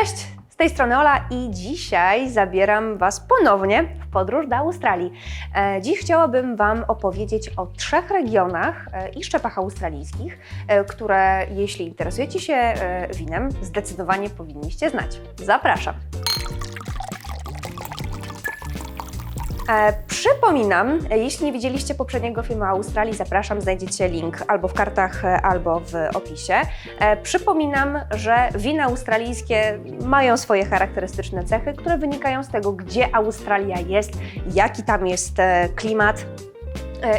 Cześć, z tej strony Ola i dzisiaj zabieram Was ponownie w podróż do Australii. E, Dziś chciałabym Wam opowiedzieć o trzech regionach e, i szczepach australijskich, e, które jeśli interesujecie się winem, zdecydowanie powinniście znać. Zapraszam. Przypominam, e, jeśli nie widzieliście poprzedniego filmu o Australii, zapraszam, znajdziecie link albo w kartach, e, albo w opisie. E, przypominam, że wina australijskie mają swoje charakterystyczne cechy, które wynikają z tego, gdzie Australia jest, jaki tam jest e, klimat e,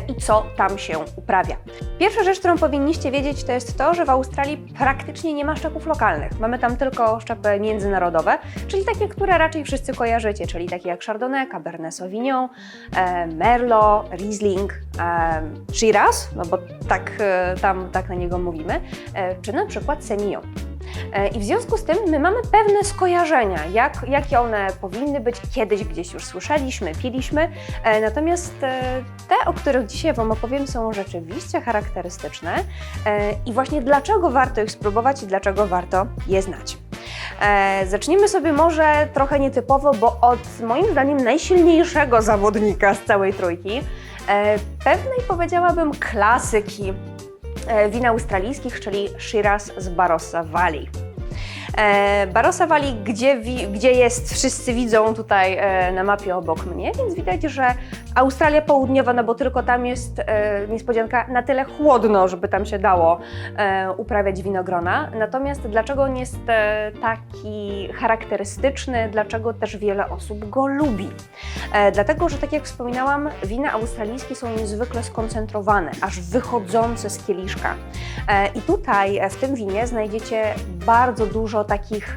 i co tam się uprawia. Pierwsza rzecz, którą powinniście wiedzieć, to jest to, że w Australii praktycznie nie ma szczepów lokalnych. Mamy tam tylko szczepy międzynarodowe, czyli takie, które raczej wszyscy kojarzycie, czyli takie jak Chardonnay, Cabernet Sauvignon, e, Merlot, Riesling, e, Shiraz, no bo tak e, tam tak na niego mówimy, e, czy na przykład Semillon. E, I w związku z tym my mamy pewne skojarzenia, jak, jakie one powinny być. Kiedyś gdzieś już słyszeliśmy, piliśmy, e, natomiast e, te, o których dzisiaj Wam opowiem, są rzeczywiście charakterystyczne i właśnie dlaczego warto ich spróbować i dlaczego warto je znać. Zacznijmy sobie może trochę nietypowo, bo od moim zdaniem najsilniejszego zawodnika z całej trójki, pewnej powiedziałabym klasyki win australijskich, czyli Shiraz z Barossa Valley. E, Barossa gdzie, gdzie jest, wszyscy widzą tutaj e, na mapie obok mnie, więc widać, że Australia Południowa, no bo tylko tam jest e, niespodzianka na tyle chłodno, żeby tam się dało uprawiać winogrona. Natomiast dlaczego on jest taki charakterystyczny, dlaczego też wiele osób go lubi? Dlatego, że tak jak wspominałam, wina australijskie są niezwykle skoncentrowane, aż wychodzące z kieliszka. I tutaj w tym winie znajdziecie bardzo dużo takich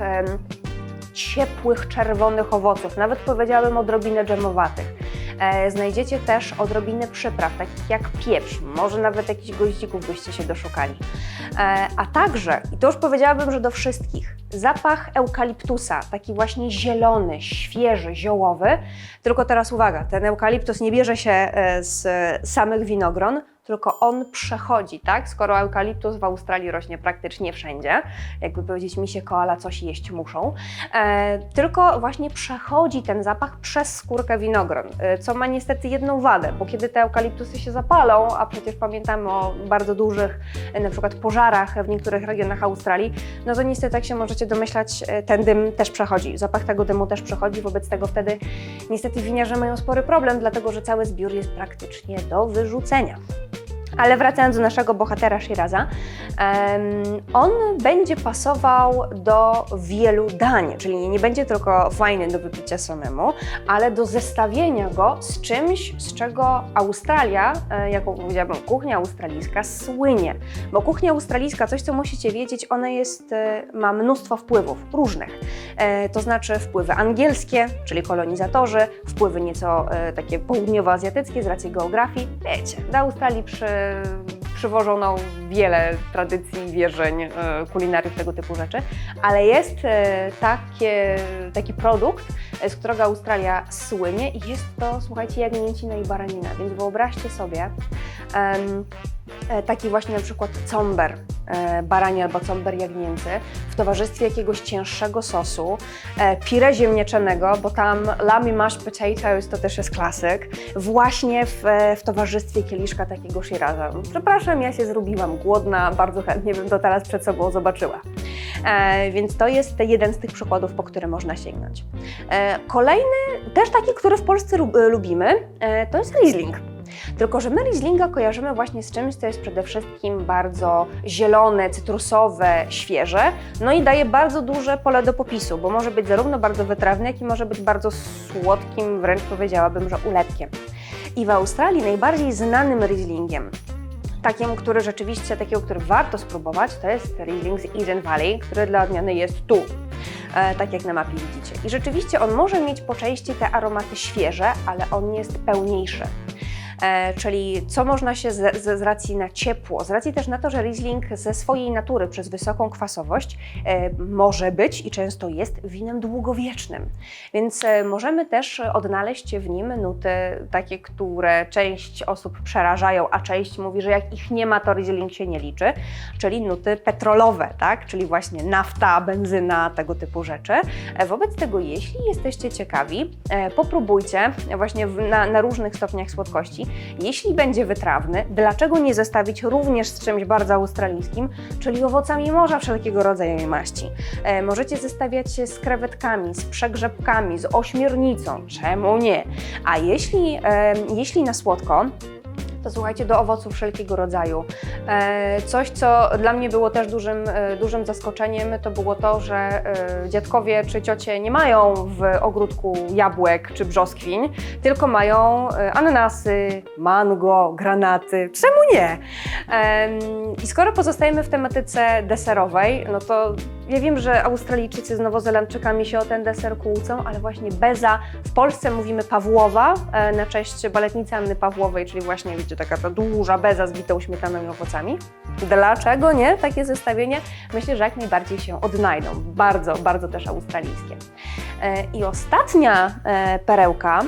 ciepłych, czerwonych owoców, nawet powiedziałabym odrobinę dżemowatych. E, Znajdziecie też odrobinę przypraw, takich jak pieprz, może nawet jakichś goździków byście się doszukali. E, A także, i to już powiedziałabym, że do wszystkich, zapach eukaliptusa, taki właśnie zielony, świeży, ziołowy. Tylko teraz uwaga, ten eukaliptus nie bierze się e, z samych winogron, tylko on przechodzi, tak? Skoro eukaliptus w Australii rośnie praktycznie wszędzie, jakby powiedzieć mi się koala coś jeść muszą, e, tylko właśnie przechodzi ten zapach przez skórkę winogron, e, co ma niestety jedną wadę, bo kiedy te eukaliptusy się zapalą, a przecież pamiętamy o bardzo dużych e, na przykład pożarach w niektórych regionach Australii, no to niestety jak się możecie domyślać, e, ten dym też przechodzi, zapach tego dymu też przechodzi, wobec tego wtedy niestety winiarze mają spory problem, dlatego że cały zbiór jest praktycznie do wyrzucenia. Ale wracając do naszego bohatera Shiraza, on będzie pasował do wielu dań, czyli nie będzie tylko fajny do wypicia samemu, ale do zestawienia go z czymś, z czego Australia, e, jako powiedziałabym kuchnia australijska, słynie. Bo kuchnia australijska, coś co musicie wiedzieć, ona jest, e, ma mnóstwo wpływów różnych. E, to znaczy wpływy angielskie, czyli kolonizatorzy, wpływy nieco takie południowoazjatyckie z racji geografii. Wiecie, do Australii przy, przywożono wiele tradycji, wierzeń, e, kulinariów, tego typu rzeczy, ale jest e, takie, taki produkt, e, z którego Australia słynie i jest to, słuchajcie, jagnięcina i baranina, więc wyobraźcie sobie taki właśnie na przykład comber e, barani albo comber jagnięcy w towarzystwie jakiegoś cięższego sosu, e, pire ziemniaczanego, bo tam lamb mashed potatoes to też jest klasyk, właśnie w, e, w towarzystwie kieliszka takiego Shiraza. Przepraszam, ja się zrobiłam głodna, bardzo chętnie bym to teraz przed sobą zobaczyła. E, więc to jest jeden z tych przykładów, po które można sięgnąć. E, kolejny, też taki, który w Polsce lu- e, lubimy, e, to jest Riesling. Tylko, że my Rieslinga kojarzymy właśnie z czymś, co jest przede wszystkim bardzo zielone, cytrusowe, świeże, no i daje bardzo duże pole do popisu, bo może być zarówno bardzo wytrawny, jak i może być bardzo słodkim, wręcz powiedziałabym, że uletkiem. I w Australii najbardziej znanym Rieslingiem, takim, który rzeczywiście, takiego, który warto spróbować, to jest Riesling z Eden Valley, który dla odmiany jest tu. E, tak jak na mapie widzicie. I rzeczywiście on może mieć po części te aromaty świeże, ale on jest pełniejszy. E, czyli co można się z, z, z racji na ciepło, z racji też na to, że Riesling ze swojej natury przez wysoką kwasowość e, może być i często jest winem długowiecznym. Więc e, możemy też odnaleźć w nim nuty takie, które część osób przerażają, a część mówi, że jak ich nie ma, to Riesling się nie liczy, czyli nuty petrolowe, tak? czyli właśnie nafta, benzyna, tego typu rzeczy. Wobec tego, jeśli jesteście ciekawi, popróbujcie właśnie na, na różnych stopniach słodkości. Jeśli będzie wytrawny, dlaczego nie zestawić również z czymś bardzo australijskim, czyli owocami morza wszelkiego rodzaju i maści. E, możecie zestawiać się z krewetkami, z przegrzebkami, z ośmiornicą, czemu nie? A jeśli, e, jeśli na słodko, to słuchajcie, do owoców wszelkiego rodzaju. E, coś, co dla mnie było też dużym, e, dużym zaskoczeniem, to było to, że e, dziadkowie czy ciocie nie mają w ogródku jabłek czy brzoskwiń, tylko mają ananasy, mango, granaty. Czemu nie? I skoro pozostajemy w tematyce deserowej, no to ja wiem, że Australijczycy z Nowozelandczykami się o ten deser kłócą, ale właśnie beza, w Polsce mówimy Pawłowa e, na cześć baletnicy Anny Pawłowej, czyli właśnie wiecie, taka ta duża beza z bitą śmietaną i owocami. Dlaczego nie? Takie zestawienie myślę, że jak najbardziej się odnajdą. Bardzo, bardzo też australijskie. E, I ostatnia e, perełka,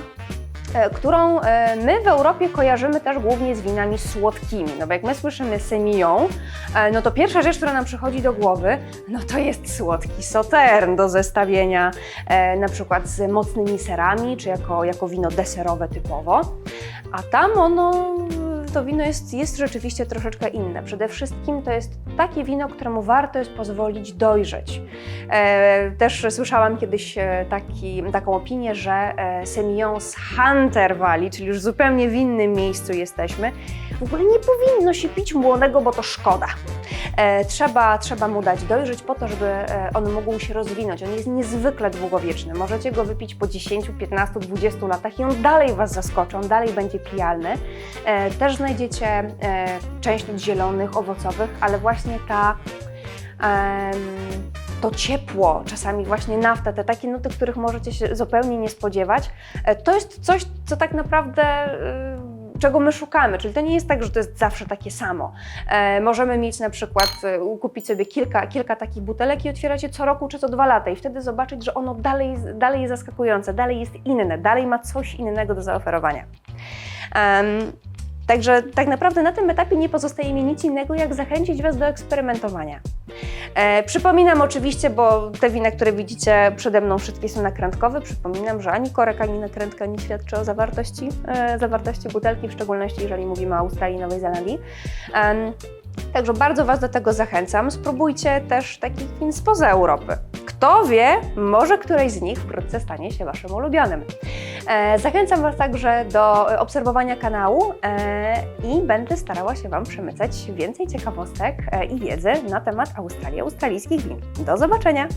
którą e, my w Europie kojarzymy też głównie z winami słodkimi. No bo jak my słyszymy semillon, e, no to pierwsza rzecz, która nam przychodzi do głowy, no to jest słodki sautern do zestawienia e, na przykład z mocnymi serami, czy jako, jako wino deserowe typowo. A tam ono, to wino jest, jest rzeczywiście troszeczkę inne. Przede wszystkim to jest takie wino, któremu warto jest pozwolić dojrzeć. E, też słyszałam kiedyś e, taki, taką opinię, że e, Semillon z Hunter Valley, czyli już zupełnie w innym miejscu jesteśmy, w ogóle nie powinno się pić młodego, bo to szkoda. Trzeba, trzeba mu dać dojrzeć po to, żeby on mógł się rozwinąć. On jest niezwykle długowieczny. Możecie go wypić po 10, 15, 20 latach i on dalej Was zaskoczy, on dalej będzie pijalny. Też znajdziecie e, część zielonych, owocowych, ale właśnie ta to ciepło, czasami właśnie nafta, te takie nuty, których możecie się zupełnie nie spodziewać, e, to jest coś, co tak naprawdę. y, Czego my szukamy, czyli to nie jest tak, że to jest zawsze takie samo. E, możemy mieć na przykład, e, kupić sobie kilka, kilka takich butelek i otwierać je co roku czy co dwa lata i wtedy zobaczyć, że ono dalej, dalej jest zaskakujące, dalej jest inne, dalej ma coś innego do zaoferowania. Także tak naprawdę na tym etapie nie pozostaje mi nic innego, jak zachęcić Was do eksperymentowania. E, przypominam oczywiście, bo te wina, które widzicie przede mną, wszystkie są nakrętkowe. Przypominam, że ani korek, ani nakrętka nie świadczy o zawartości, e, zawartości butelki, w szczególności jeżeli mówimy o Australii i Nowej Zelandii. Em, Także bardzo Was do tego zachęcam. Spróbujcie też takich win spoza Europy. Kto wie, może któreś z nich wkrótce stanie się Waszym ulubionym. E, Zachęcam Was także do obserwowania kanału e, i będę starała się Wam przemycać więcej ciekawostek e, i wiedzy na temat Australii, australijskich win. Do zobaczenia!